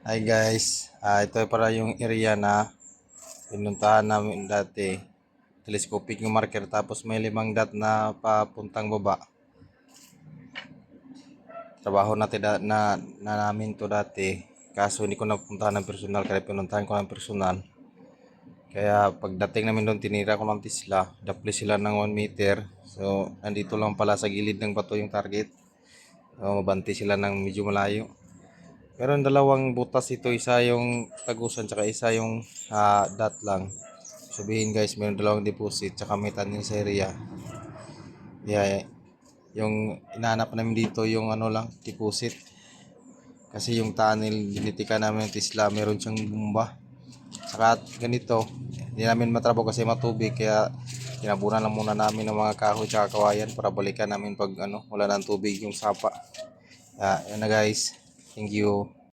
Hi guys, Ah ito para yung area na pinuntahan namin dati. Telescopic yung marker tapos may limang dot na papuntang baba. Trabaho natin da- na, na namin to dati. Kaso hindi ko napuntahan ng personal kaya pinuntahan ko ng personal. Kaya pagdating namin doon tinira ko ng tisla. Dapli sila ng 1 meter. So nandito lang pala sa gilid ng bato yung target. So, mabanti sila ng medyo malayo. Meron dalawang butas ito, isa yung tagusan tsaka isa yung ah, dot lang. Sabihin guys, meron dalawang deposit tsaka may tanin sa area. Yeah, yung inaanap namin dito yung ano lang, deposit. Kasi yung tunnel, dinitika namin ng tisla, meron siyang bumba. Saka ganito, hindi namin matrabaho kasi matubig kaya tinabunan lang muna namin ng mga kahoy tsaka kawayan para balikan namin pag ano, wala ng tubig yung sapa. Yeah, yun na guys. Thank you.